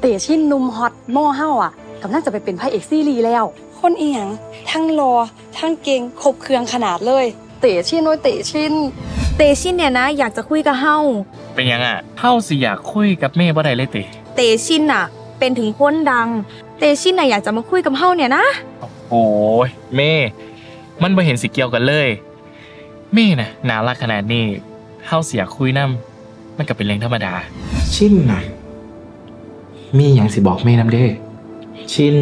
เตชินหนุ่มฮอตโม่เฮาอะกำลังจะไปเป็นพระเอกซีรีส์แล้ว คนอีหยังทั้งรอทั้งเก่งครบเครื่องขนาดเลย เตชินโอ้ยเตชินเตชินเนี่ยนะอยากจะคุยกับเฮาเป็นยังอะเฮาสิอยากคุยกับเม่บ่ได้เลยติเตชินน่ะ เป็นถึงคนดัง เตชินน่ะอยากจะมาคุยกับเฮาเนี่ยนะ โอ้ยเม่มันบ่เห็นสิเกี่ยวกันเลย เม่น่ะน่ารักขนาดนี้เฮาสิอยากคุยนํมันก็เป็นเรื่องธรรมดา ชินนะ มีอย่างสิบอกแม่น้ำเด้ ชิน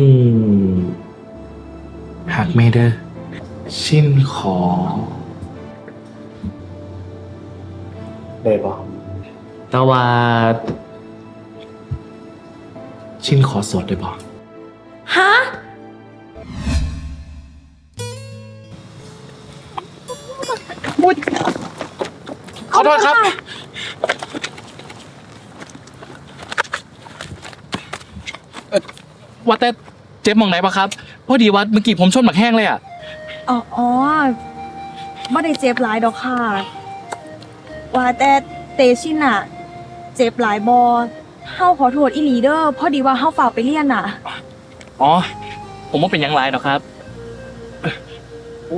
หักแม่เด้อ ชินขอ ได้บอกแต่ว่า ชินขอโสดได้บอกฮะขอโทษครับ เอ่อ ว่าแต่เจ็บมองไหนปะครับพอดีว่าเมื่อกี้ผมชนหมักแห้งเลยอะอ๋ออ๋อไม่ได้เจ็บหลายดอกค่ะ ว่าแต่เตชินน่ะเจ็บหลายบอเฮาขอโทษอีหลีเดอร์พอดีว่าเฮาฝากไปเรียนน่ะ อ๋อ ผมว่าเป็นหยังไรหรอกครับ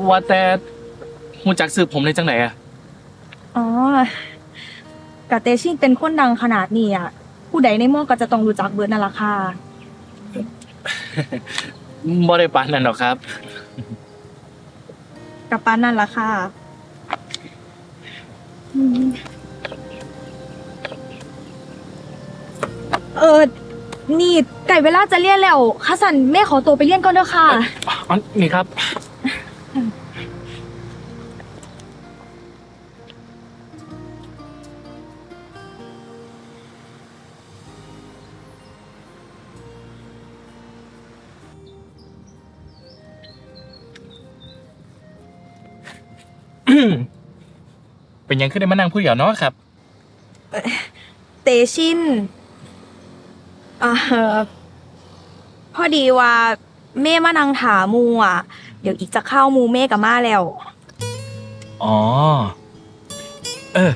ว่าแต่หูจักสืบผมเลยจังไหนอะอ๋อกะเตชินเป็นคนดังขนาดนี้อะผู้ใดในหมอก็จะต้องรู้จักเบิร์ดนั่นล่ะค่ะ บ่ได้ปานนั่นหรอกครับ กับปานนั่นล่ะค่ะอืมเออ นี่ไก่เวลาจะเรียนแล้วข้าสันแม่ขอตัวไปเรียนก่อนเด้อค่ะ อ๋อนี่ครับ เป็นยังขึ้นได้มานั่งพูดเดี๋ยวเนาะครับ เตชินเอ่อพอดีว่าเม่มานังถามูอะ เดี๋ยวอีกจะเข้ามูเม่กับมาแล้ว อ๋อ เออ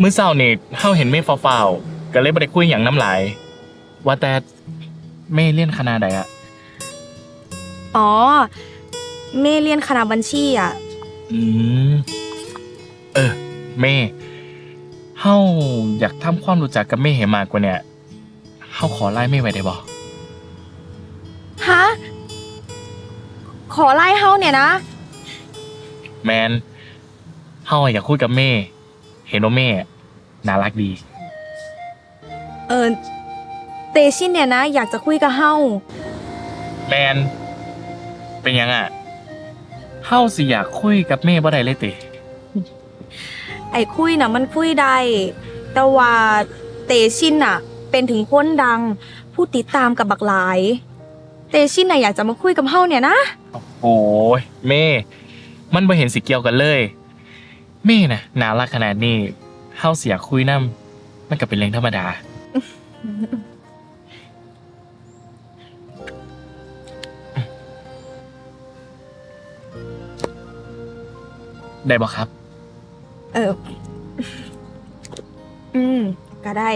มื้อเช้านี่เฮาเห็นเม่ฟ้าวๆก็เลยบ่ได้คุยหยังน้ำหลาย ว่าแต่เม่เรียนคณะใดอะอ๋อ เม่เรียนคณะบัญชีอะ อืม เออเม่ เฮาอยากทำความรู้จักกับเม่ให้มากกว่าเนี่ย เฮาขอไล่เม่ไว้ได้บ่ฮะ ขอไล่เฮาเนี่ยนะ แมน เฮาอยากคุยกับเม่ เห็นว่าเม่ น่ารักดี เออเตชินเนี่ยนะ อยากจะคุยกับเฮา แมน เป็นยังอะ เฮาสิอยากคุยกับเม่บ่ได้เลยติ ไอ้คุยน่ะมันคุยได้แต่ว่าเตชินน่ะ เป็นถึงคนดัง ผู้ติดตามกับบักหลาย เตชินน่ะอยากจะมาคุยกับเฮาเนี่ยนะโอ้ยเม่ มันบ่เห็นสิเกี่ยวกันเลย เม่น่ะน่ารักขนาดนี้เฮาสิอยากคุยนํมันก็เป็นเรื่องธรรมดา ได้บ่ครับ เออ อืม ก็ได้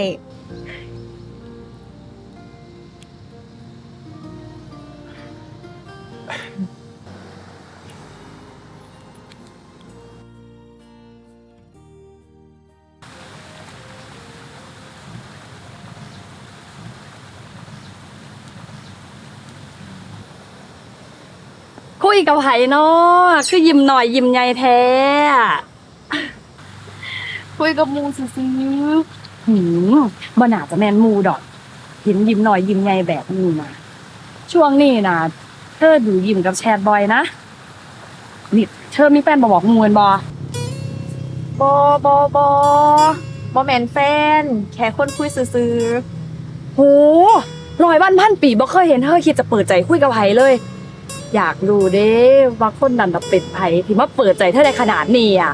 กับไผเนาะคือยิ้มหน่อยยิ้มใหญ่แท้คุยกับหมูซื้อๆหืมบ่น่าจะแม่นหมูดอกเห็นยิ้มหน่อยยิ้มใหญ่แบบนี้มาช่วงนี้นะเธอดูยิ้มกับแชทบ่อยนะนี่เธอมีแฟนบ่บอกงูกันบ่บอบอบอบอแมนแฟน แค่คนคุยซื่อโหร้อยบ้านพันปีบ่เคยเห็นเธอคิดจะเปิดใจคุยกับไผเลย อยากรู้เด้ว่าคนนั้นน่ะเป็นไผที่มาเปิดใจเธอได้ขนาดนี้อะ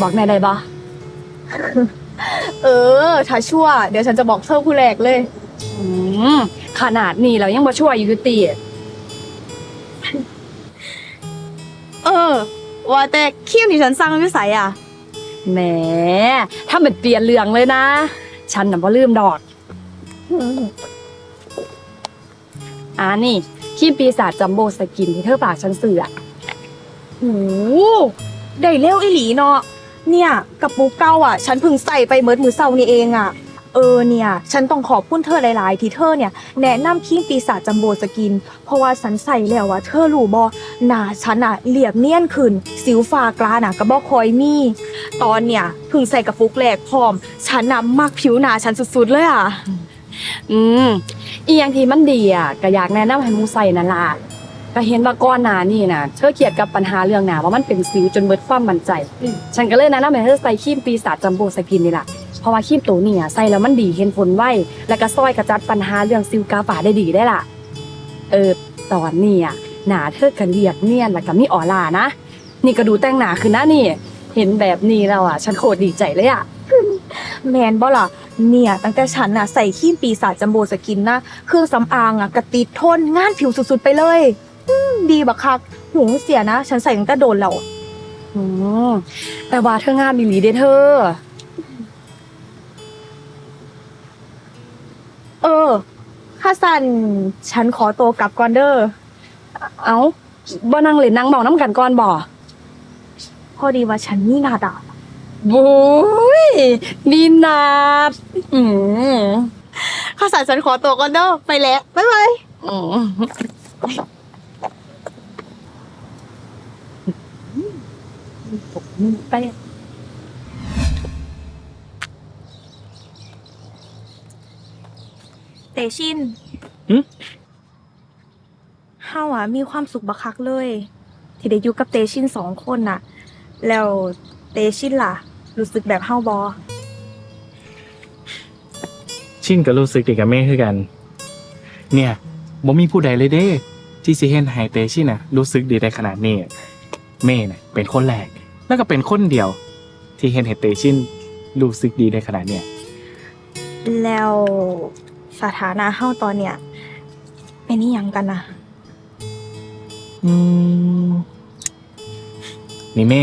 บอกแม่ได้บ่ๆเออ ถ้าชั่ว เดี๋ยวฉันจะบอกเธอผู้แรกเลย อืมขนาดนี้แล้วยังมาช่วยอยู่ติเออ ว่าแต่คิวที่ฉันสั่งวิสัยอะ แหมถ้ามันเปลี่ยนเรื่องเลยนะ ฉันน่ะบ่ลืมดอกอ่านี่ ครีมปีศาจจัมโบ้สกินที่เธอฝากฉันซื้ออะโอ้ได้เร็วอีหลีเนาะ เนี่ยกระปุกเก่าอะ ฉันเพิ่งใส่ไปเมิดมือเศร้านี่เองอะ เออเนี่ย ฉันต้องขอบคุณเธอหลาย ๆ ที่เธอเนี่ย แนะนำครีมปีศาจจัมโบสกิน เพราะว่าฉันใส่แล้วอะเธอรู้บ่หน้าฉันอะเรียบเนียนขึ้น สิวฟ้ากลาน่ะก็บ่คอยมีตอนเนี่ยเพิ่งใส่กระปุกแรกพร้อม ฉันน่ะมักผิวหน้าฉันสุด ๆ เลยอะ อืม อีอย่างที่มันดีอะก็อยากแนะนำให้หมูใส่นั่นล่ะก็เห็นว่าก้อนหนานี่นะเธอเครียดกับปัญหาเรื่องหนาว่ามันเป็นสิวจนเบิดความมั่นใจ ฉันก็เลยแนะนำให้เธอใส่ครีมปีศาจจัมโบ้สกินนี่ล่ะเพราะว่าครีมตัวนี้อะใส่แล้วมันดีเห็นผลไวแล้วก็ซอยกระจัดปัญหาเรื่องสิวกาฝาได้ดีได้ล่ะ เออตอนนี้อะหนาเธอก็เรียบเนียนแล้วก็มีออร่านะนี่ก็ดูแต่งหนาขึ้นนะนี่ เห็นแบบนี้แล้วอะ ฉันโคตรดีใจเลยอะแมนบ่ล่ะ เนี่ยตั้งแต่ฉันน่ะใส่ครีมปีศาจจัมโบสกินนะเครื่องสำอางอะกระติดทนงานผิวสุดๆไปเลยอืมดีบักคักหูเสียนะ ฉันใส่ตั้งแต่โดนแล้วอืมแต่ว่าเธองามอีหลีเด้เธอ เออข้าสันฉันขอตัวกลับก่อนเด้อเอ้าบ่นั่งเล่นนั่งเมาน้ำกันก่อนบ่พอดีว่าฉันมีนาดอะ บุ้ยมีนาดอืมข้าสันฉันขอตัวก่อนเด้อไปแล้ว บ๊ายบายอืมไปเตชินหึ เฮาอะมีความสุขบักคักเลย ที่ได้อยู่กับเตชินสองคนน่ะ แล้วเตชินล่ะ รู้สึกแบบเฮาบอชินก็รู้สึกดีกับเม่คือกัน เนี่ยบ่มีผู้ใดเลยเด้ ที่สิเห็นไฮเตชินน่ะรู้สึกดีได้ขนาดนี้เม่น่ะเป็นคนแรกแล้วก็เป็นคนเดียว ที่เห็นเฮเตชินรู้สึกดีได้ขนาดเนี้ยแล้วสถานะเฮาตอนเนี้ยเป็นนี่ยังกันนะอืมนี่เม่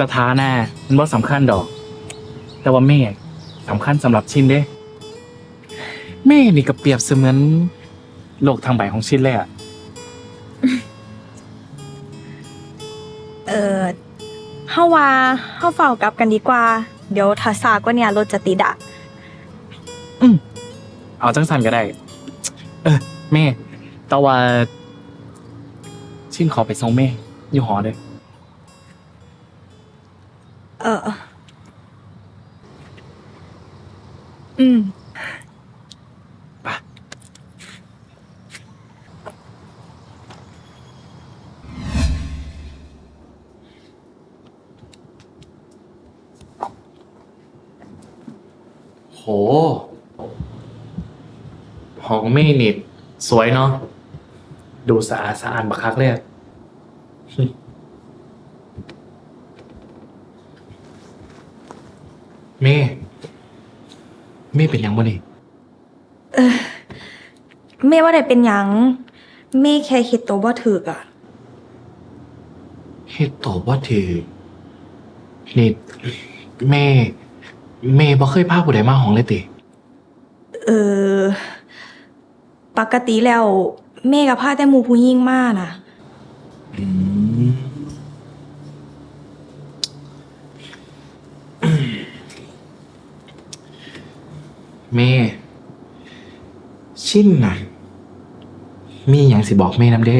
สถานะมันว่าสำคัญดอก แต่ว่าเม่สำคัญสำหรับชินเด้เม่นี่ก็เปรียบเสมือนโลกทางใบของชินเลยอะเออเฮาว่าเฮาเฝ้ากลับกันดีกว่า เดี๋ยวถ้าซากว่าเนี่ยรถจะติดอะเอาจังสันก็ได้ เออแม่แต่ว่าชินขอไปส่งแม่อยู่หอเลยเออ อืม ไปโหหองเม่นิด สวยเนาะ ดูสะอาดสะอาดบักคักเลยอะ เม่เม่เป็นยังบ่นี่เม่ว่าได้เป็นหยังเม่แค่คิดตัวว่าถือกอะเฮ็ดตอบว่าถือนี่แม่แม่บ่เคยพาผู้ใดมาห้องเลยติ เออ ปกติแล้วเม่กับพาแต่หมูผู้ยิ่งมากนะอืม แม่ชินน่ะ มีอย่างสิบอกแม่นำเด้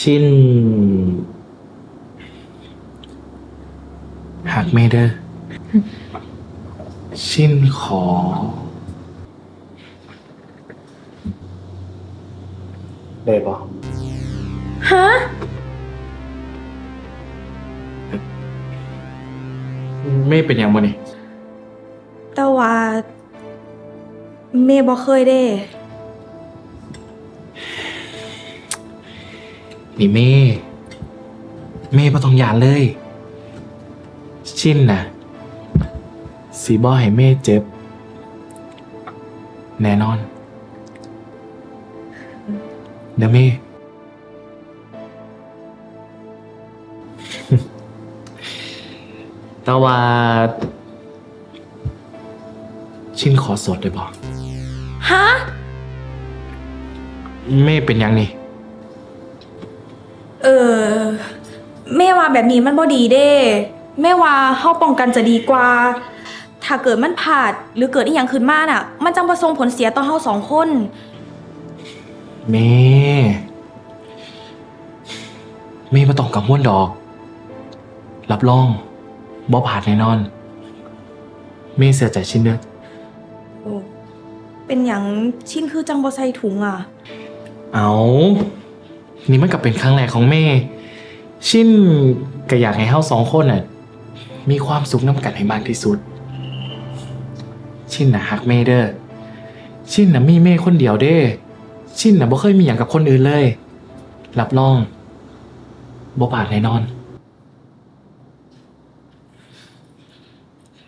ชินหักแม่เด้อ ชินขอ ได้ปะฮะไม่เป็นอย่างบ่นี่ แต่ว่าเม่บ่เคยได้ นี่เม่ เม่บ่ต้องยานเลย ชินนะสีบ่ให้เม่เจ็บ แน่นอน เดี๋ยวเม่ แต่ว่า ชินขอโสดได้บ่ฮะเม่เป็นหยังนี่ เออแม่ว่าแบบนี้มันบ่ดีเด้แม่ว่าเฮาป้องกันจะดีกว่า ถ้าเกิดมันพลาดหรือเกิดอีหยังขึ้นมาน่ะ มันจังบ่ส่งผลเสียต่อเฮาสองคน เม่เม่ไม่ต้องกังวลดอก รับรองบ่ผ่านแน่นอน เม่เสียใจชินเด้อโอ้ เป็นหยังชิ้นคือจังบ่ใส่ถุงอะ เอานี่มันก็เป็นครั้งแรกของเม่ ชินก็อยากให้เฮาสองคนน่ะ มีความสุขน้ำกันให้มากที่สุด ชินน่ะฮักเม่เด้อ ชินน่ะมีเม่คนเดียวเด้ ชินน่ะบ่เคยมีอย่างกับคนอื่นเลย รับรองบ่ผ่านแน่นอน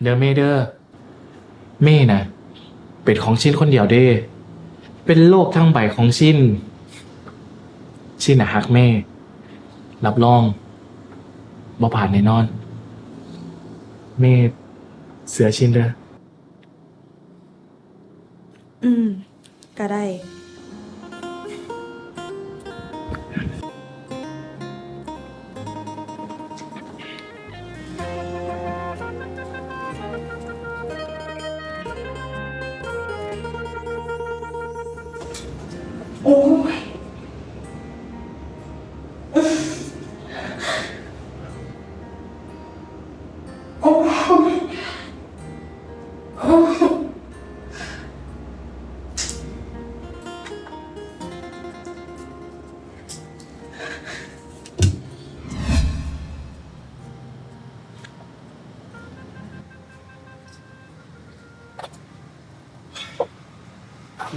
เด้อเม่เด้อเม่น่ะ เป็นของชินคนเดียวเด้ เป็นโลกทั้งใบของชินชินน่ะฮักแม่ รับรองบ่ผ่านแน่นอน เม่เสือชินเด้อ อืม ก็ได้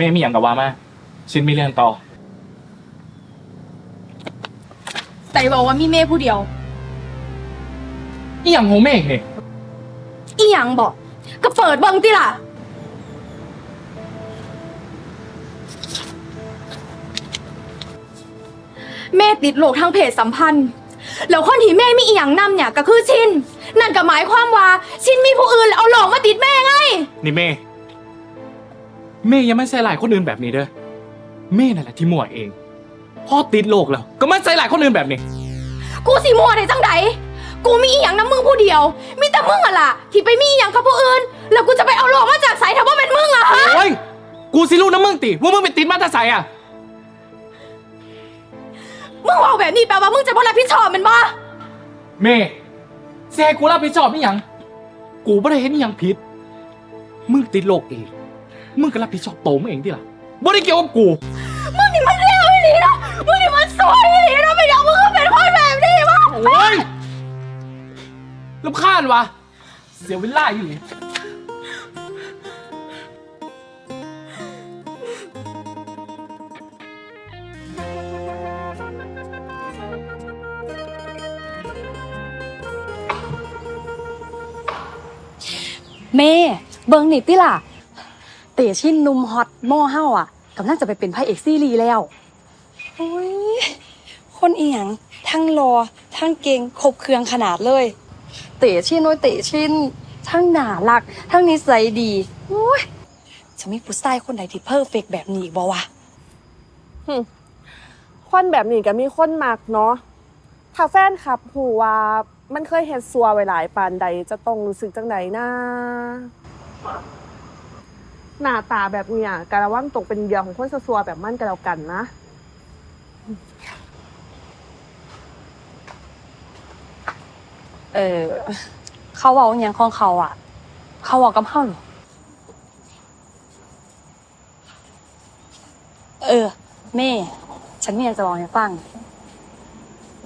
เม่มีอย่างกับว่ามาชินมีเรื่องต่อ แต่บอกว่ามีเม่ผู้เดียว อีหยังของเม่เนี่ยอีหยังบอกก็เปิดเบิ่งติล่ะแม่ติดโรคทางเพศสัมพันธ์ แล้วคนที่แม่มีอีหยังนำเนี่ยก็คือชิน นั่นก็หมายความว่าชินมีผู้อื่นแล้วเอาหลอกมาติดแม่ไง นี่เม่ เม่ยังไม่ใส่หลายคนอื่นแบบนี้เด้อเม่นั่นแหละที่มั่วเองพ่อติดโลกแล้วก็ไม่ใส่หลายคนอื่นแบบนี้ กูสิมัวได้จังใดกูมีอีหยังน้ำมึงผู้เดียว มีแต่มึงอะล่ะ ที่ไปมีอีหยังกับผู้อื่น แล้วกูจะไปเอาหลอกมาจากสายถ้าว่าเป็นมึงอะฮะโอ้ยกูสิรู้นะมึงติว่ามึงเป็นติดมาแตาใสอะมึงเอาแบบนี้แปลว่ามึงจะบ่รับผิดชอบแมันบ่เม่แซ่กูรับผิดชอบนี่ยัง กูไม่ได้เห็นอหยังผิด มึงติดโลกเอง มึงก็รับผิดชอบโตวมึงเองที่ล่ะบ่ได้เกี่ยวกับกู มึงนี่มันเร็วอีหลีนะมึงนี่มันสวยอีหลีนะไม่อยากมึงก็เป็นคนแบบนี้วะโอ้ยรำคาญวะเสียเวลาอยู่นี่แม่เบิ่งนี่ติล่ะ เตชินหนุ่มฮอตหม้อเฮาอะกำลังจะไปเป็นพระเอกซีรีส์แล้วโอ้ยคนอีหยังทั้งรอทั้งเก่งครบเครื่องขนาดเลย เตชินโอ้ยเตชินทั้งน่ารัก ทั้งนิสัยดีโอ้ยจะมีผู้ชายคนไหนที่เพอร์เฟกต์แบบนี้อีกบ่วะคนแบบนี้ก็มีคนมักเนาะถ้าแฟนคลับหูว่ามันเคยเฮ็ดซัวไว้หลายปานใดจะต้องรู้สึกจังใดนะ หน้าตาแบบเนี้ยกะระวังตกเป็นเหยื่อของคนซัวๆแบบมันก็แล้วกันนะเออ เขาเว้าอหย่างของเขาอะ เขาเว้ากับเฮาเหรอเออ แม่ ฉันมีอยากจะบอกให้ฟัง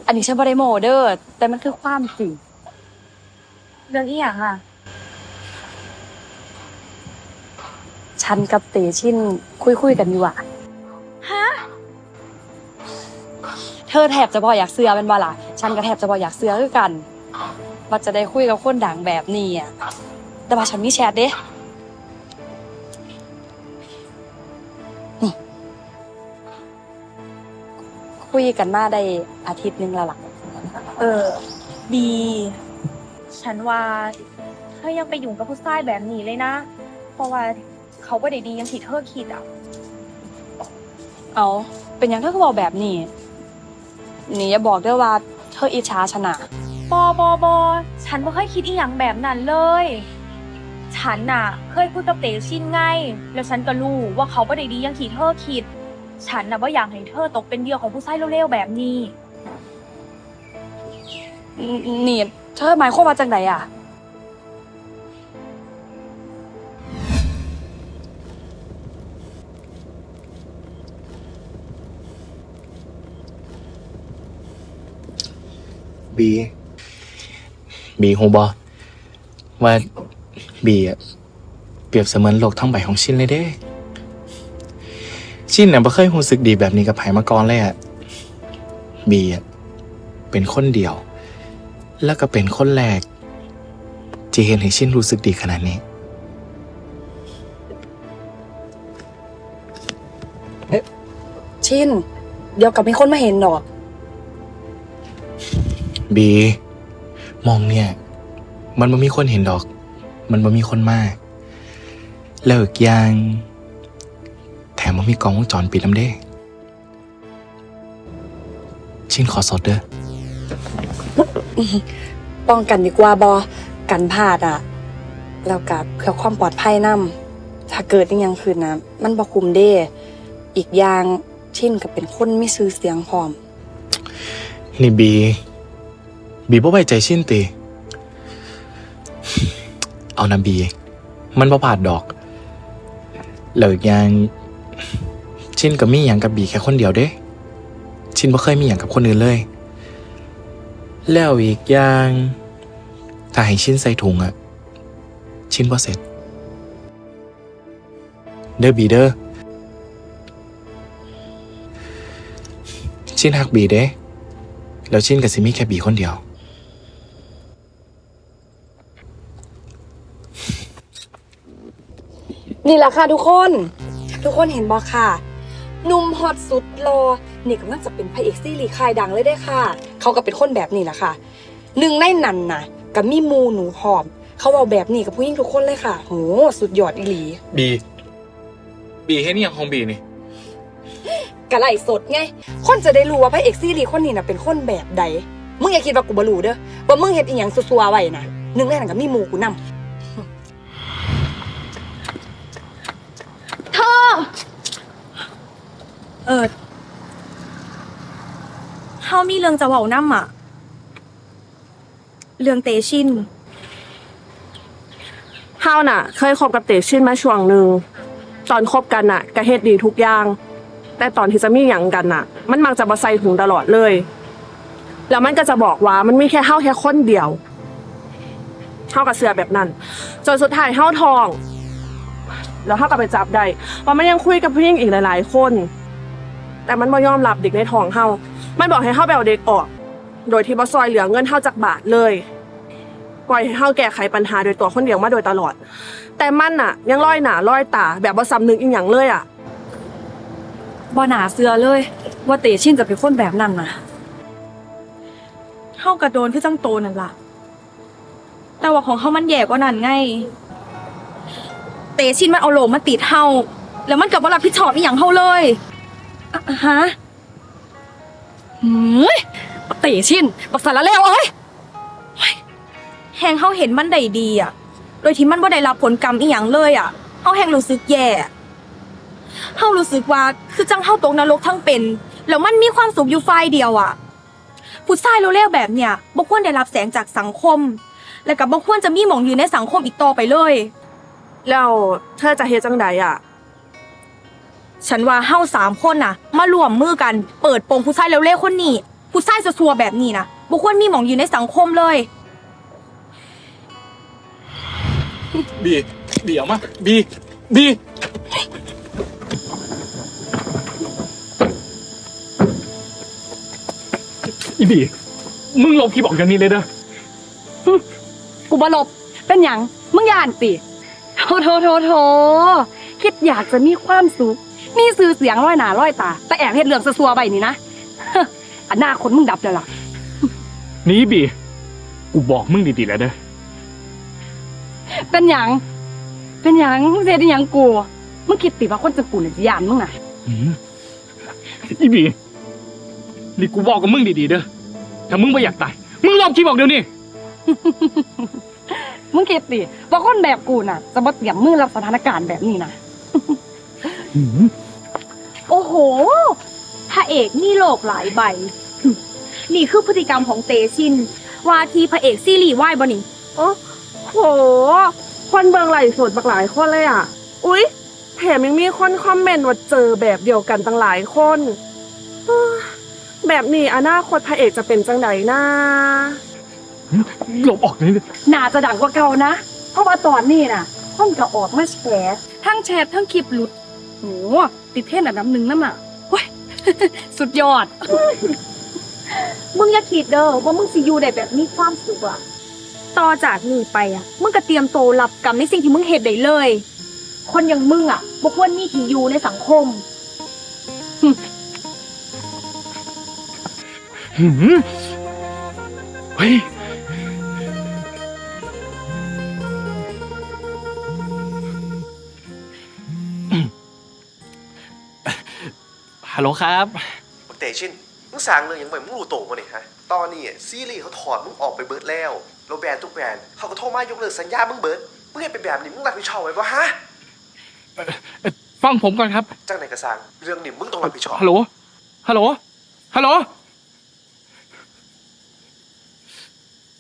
อันนี้ฉันบ่ได้โมเด้อแต่มันคือความจริง เรื่องอีหยังอะ ฉันกับเตชินคุยคุยๆกันอยู่อะฮะ เธอแทบจะบออยากเสือเป็นบ่ล่ะ ฉันก็แทบจะบออยากเสือคือกันว่าจะได้คุยกับคนดังแบบนี้อะแต่ว่าฉันมีแชทเด้นี่คุยกันมาได้อาทิตย์หนึงแล้วล่ะ เออ บี ฉันว่าเธอยังไปยุ่งกับผู้ชายแบบนี้เลยนะ เพราะว่า เขาบ่ได้ดีอย่างที่เธอคิดอะ เอาเป็นหยังเธอก็บอกแบบนี้นี่อย่าบอกด้วยว่าเธออิจฉาชนะบอบอบอฉันไม่เคยคิดอีหยังแบบนั้นเลย ฉันน่ะ เคยคุยกับเตชินไง แล้วฉันก็รู้ว่าเขาไม่ได้ดีอย่างที่เธอคิด ฉันน่ะว่าอยากให้เธอตกเป็นเหยื่อของผู้ชายเร็วๆแบบนี้ นี่เธอหมายความว่าจังไดอะ บีบีฮูบอว่าบีอะเปรียบเสมือนโลกทั้งใบของชินเลยเด้ ชินเนี่ยบ่เคยรู้สึกดีแบบนี้กับไผมาก่อนเลยอะบีอะเป็นคนเดียว แล้วก็เป็นคนแรกที่เห็นให้ชินรู้สึกดีขนาดนี้ชิน เดี๋ยวกับมีคนมาเห็นดอก บี มองเนี่ย มันบ่มีคนเห็นดอก มันบ่มีคนมาเลิกยาง แถมมันมีกล้องวงจรปิดลำเด้ ชินขอสดเด้อ ป้องกันดีกว่าบอกันพลาดอะแล้วกับเพื่อความปลอดภัยนำถ้าเกิดอีหยังขึ้นนะมันบ่คุมเด้ อีกอย่างชินก็เป็นคนมีชื่อเสียงพร้อม นี่บี บีบ่ไว้ใจชินติ เอานะบี มันบ่พลาดดอกเลิกอย่าง ชินก็มีหยังกับบีแค่คนเดียวเด้ ชินบ่เคยมีหยังกับคนอื่นเลย แล้วอีกอย่าง ถ้าให้ชินใส่ถุงอะชินบ่เสร็จ เด้อบีเด้อชินหักบีเด้แล้วชินกับซิมี่แค่บีคนเดียว นี่แหละค่ะทุกคน ทุกคนเห็นบอค่ะหนุ่มฮอตสุดรอนี่กำลังจะเป็นพระเอกซีรีส์ค่ายดังเลยได้อค่ะ เขาก็เป็นคนแบบนี้แหละค่ะหนึ่งในนั้นน่ะกับมีหมูหนูหอม เขาเอาแบบนี้กับผู้หญิงทุกคนเลยค่ะโหสุดยอดอีหลี บี บีให้นี่ยังของบีนี่กะไหลสดไง คนจะได้รู้ว่าพระเอกซีรีส์คนนี้น่ะเป็นคนแบบใด มึงอย่าคิดว่ากูบ่รู้เด้อว่ามึงเฮ็ดอีหยังซัวๆไว้นะหนึ่งในนั้นก็มีหมูกูนำ เออเฮามีเรื่องจะเว้านำอะ เรื่องเตชินเฮาน่ะ เคยคบกับเตชินมาช่วงหนึ่งตอนคบกันน่ะก็เฮ็ดดีทุกอย่าง แต่ตอนที่จะมีหยังกันน่ะ มันมักจะมาใส่ถุงตลอดเลย แล้วมันก็จะบอกว่ามันมีแค่เฮาแค่คนเดียวเฮากับเสือแบบนั้นจนสุดท้ายเฮาทอง แล้วเฮาก็ไปจับได้ว่ามันยังคุยกับผู้หญิงอีกหลาย ๆ คน แต่มันบ่ยอมรับเด็กในท้องเฮามันบอกให้เฮาไปเอาเด็กออก โดยที่บ่ซอยเหลือเงินเฮาจากบาทเลยปล่อยให้เฮาแก้ไขปัญหาโดยตัวคนเดียวมาโดยตลอด แต่มันน่ะ ยังลอยหนาลอยตาแบบว่าสำนึกอีหยังเลยอะบ่หนาเสือเลย ว่าเตชินจะเป็นคนแบบนั้นนะเฮากระโดนคือจังโตนั่นล่ะ แต่ว่าของเฮามันแย่กว่านั้นไง เตชินมันเอาโหลมาติดเฮาแล้วมันก็บ่รับผิดชอบอีหยังเฮาเลยอะฮะหืมเตชินบักสารเลวเอ้ยแฮงเฮาเห็นมันได้ดีอะ โดยที่มันบ่ได้รับผลกรรมอีหยังเลยอะเฮาแฮงรู้สึกแย่เฮารู้สึกว่าคือจังเฮาตกนรกทั้งเป็น แล้วมันมีความสุขอยู่ฝ่ายเดียวอะผู้ชายเร็วๆแบบเนี้ยบ่ควรได้รับแสงจากสังคม และก็บ่ควรจะมีหมองอยู่ในสังคมอีกต่อไปเลย แล้วเธอจะเฮ็ดจังใดอะ ฉันว่าเฮาสามคนน่ะ มารวมมือกันเปิดโปงผู้ชายเร็วๆคนนี้ ผู้ชายซัวๆแบบนี้นะบ่ควรมีหมองอยู่ในสังคมเลย บีบีเอามาบีบีอีบีมึงลบคลิปออกจากนี้เลยเด้อ กูบ่หลบ เป็นหยัง มึงย่านติ โถโถโถโถคิดอยากจะมีความสุข มีสื่อเสียงร้อยหนาร้อยตา แต่แอบเฮ็ดเรื่องซัวๆไปนี่นะอนาคตมึงดับแล้วล่ะนี่บี กูบอกมึงดีๆแล้วเด้อ เป็นหยัง เป็นหยังมึงเสียดอีหยังกู มึงคิดติว่าคนจะกูน่ะสิยานมึงน่ะอืมอีบี นี่กูบอกกับมึงดีๆเด้อ ถ้ามึงไม่อยากตาย มึงลบคลิปออกเดี๋ยวนี้ มึงคิดติว่าคนแบบกูน่ะ จะมาเตรียมมือรับสถานการณ์แบบนี้นะ โอ้โห พระเอกนี่โลกหลายใบ นี่คือพฤติกรรมของเตชิน ว่าทีพระเอกซีรีส์วายบ่นี่โอ้โห คนเบิงไหลฟ์สดบักหลายคนเลยอะ อุ๊ย แถมยังมีคนคอมเมนต์ว่าเจอแบบเดียวกันตั้งหลายคนเอ้อแบบนี้อนาคตพระเอกจะเป็นจังไดนะ ลบออกเลยเด้อน่าจะดังกว่าเก่านะ เพราะว่าตอนนี้น่ะห้องก็ออกมาแชร์ทั้งแชร์ทั้งคลิปหลุดโหติดเทรนด์อันดับหนึ่งนั่นน่ะเว้ยสุดยอด มึงอย่าคิดเด้อว่ามึงสิอยู่ได้แบบมีความสุขอะต่อจากนี้ไปอะมึงก็เตรียมโตวรับกรรมในสิ่งที่มึงเฮ็ดได้เลย คนอย่างมึงอะบ่ควรมีที่อยู่ในสังคม หืมเฮ้ย ฮัลโหลครับบักเตชินมึงสร้างเรื่องหยังไงมึงรู้โตมาเนี่ยฮะ ตอนนี้อะซีรีส์เขาถอดมึงออกไปเบิร์ดแล้วโรแบรนด์ทุกแบรนด์เขาก็โทรมายกเลิกสัญญามึงเบิร์ดมึงเห็นเป็นแบบนี้มึงรับผิดชอบไว้ปะฮะฟังผมก่อนครับ จังไหนกระซังเรื่องนี้มึงต้องรับผิดชอบฮัลโหล ฮัลโหล ฮัลโหล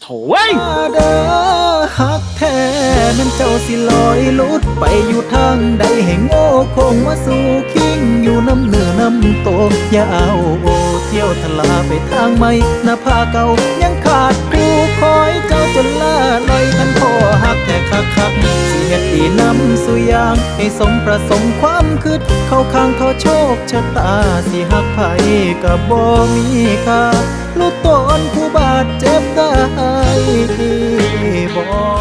โถ่เว้ยเด้อฮักแท้ นั้นเจ้าสิลอยลุดไปอยู่ทางใดแห่งโง่คงมาสู่คิงอยู่น้ำเหนือน้ำตกอย่าเอาโอเที่ยวทลาไปทางไม่น้าผาเก่ายังขาดผู้คอยเจ้าจนละลอยทันพ่อหักแต่คักคักสิเฮ็ดดีน้ำสุยางให้สมประสงค์ความคืดเข้าข้างเขาโชคชะตาสิหักไผกับบ่มีค่าลูกตนผู้บาดเจ็บได้บ่